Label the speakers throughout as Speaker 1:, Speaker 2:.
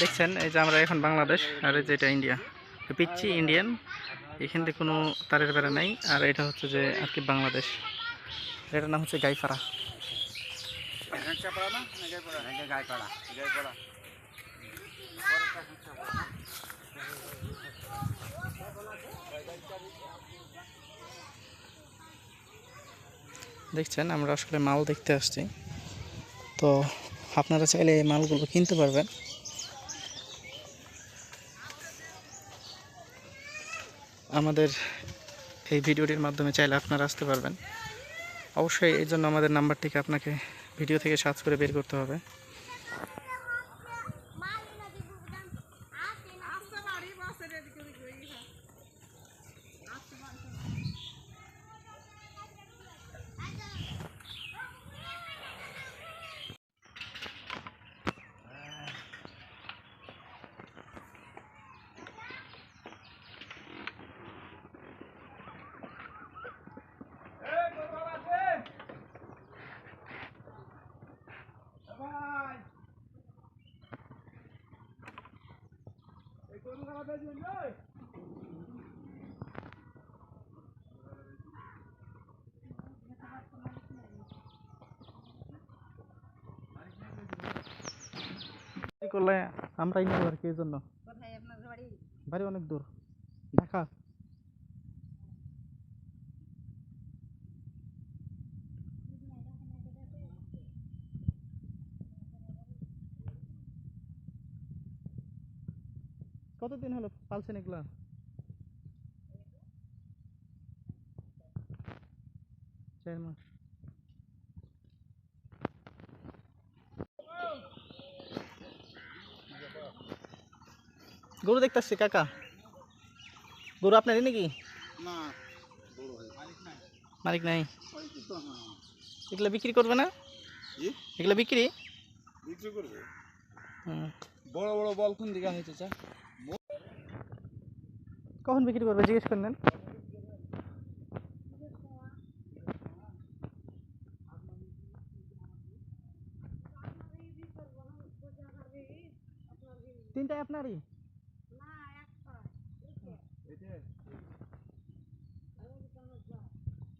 Speaker 1: দেখছেন, এই যে আমরা এখন বাংলাদেশ, আর এই যে এটা ইন্ডিয়া। পিচ্ছি ইন্ডিয়ান, এখান থেকে কোনো তারের বেড়া নাই, আর এটা হচ্ছে যে আর কি বাংলাদেশ। এটার নাম হচ্ছে গাইফারা দেখছেন, আমরা আসলে মাল দেখতে আসছি। তো আপনারা চাইলে এই মালগুলো কিনতে পারবেন। আমাদের এই ভিডিওটির মাধ্যমে চাইলে আপনারা আসতে পারবেন। অবশ্যই এই জন্য আমাদের নাম্বারটিকে আপনাকে ভিডিও থেকে সার্চ করে বের করতে হবে। করলে আমরাই নেব আর কি এই জন্য
Speaker 2: কোথায় আপনার বাড়ি
Speaker 1: বাড়ি অনেক দূর ঢাকা কতদিন হলো পালছেন এগুলো? চার মাস। গরু দেখতেছি কাকা? গরু আপনারই নাকি? মালিক নাই।
Speaker 3: হ্যাঁ।
Speaker 1: এগুলো বিক্রি করবে না? এগুলো বিক্রি?
Speaker 3: বিক্রি করবে? বড় বড় বল কোন দিকে হয়েছে চা
Speaker 1: কখন বিক্রি করবে? জিজ্ঞেস করে নেন। তিনটাই আপনারই?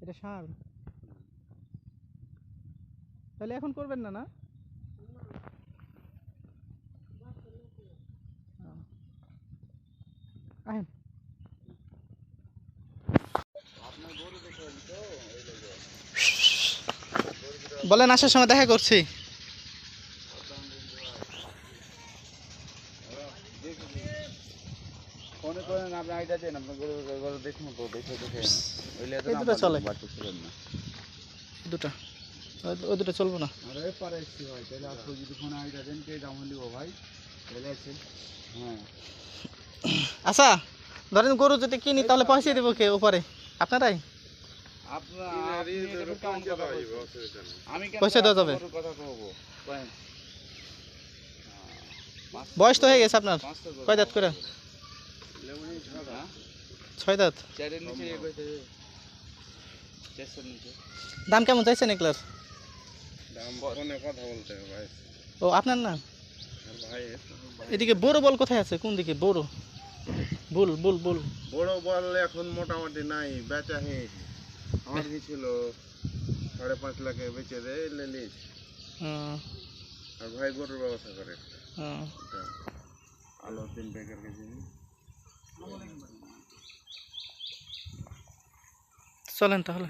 Speaker 1: এটা সার। তাহলে এখন করবেন না না? আহেন। বলেন আসার সময় দেখা করছি। দুটো ওই- দুটো চলবো না।
Speaker 3: হ্যাঁ।
Speaker 1: আচ্ছা ধরেন গরু যদি কিনি তাহলে পয়সা দেবো কে উপরে? আপনারাই? পয়সা দেওয়া যাবে? বয়স তো হয়ে গেছে আপনার। কয় দাঁত করে?
Speaker 3: হ্যাঁ?
Speaker 1: ছয় দাঁত। দাম কেমন চাইছেন এগুলার?
Speaker 3: দাম কথা বলতে হবে ভাই।
Speaker 1: ও আপনার না?
Speaker 3: ভাই
Speaker 1: এদিকে বড় বল কোথায় আছে? কোন দিকে? বড়। বল বল বল।
Speaker 3: বড় বল এখন মোটামুটি নাই বেচা হয়ে আমার কি ছিল? সাড়ে পাঁচ লাখে বেচে দেয় লেলিস আর ভাই গরুর ব্যবস্থা করে। আলো তিন প্যাকেট কেজি।
Speaker 1: চলেন তাহলে।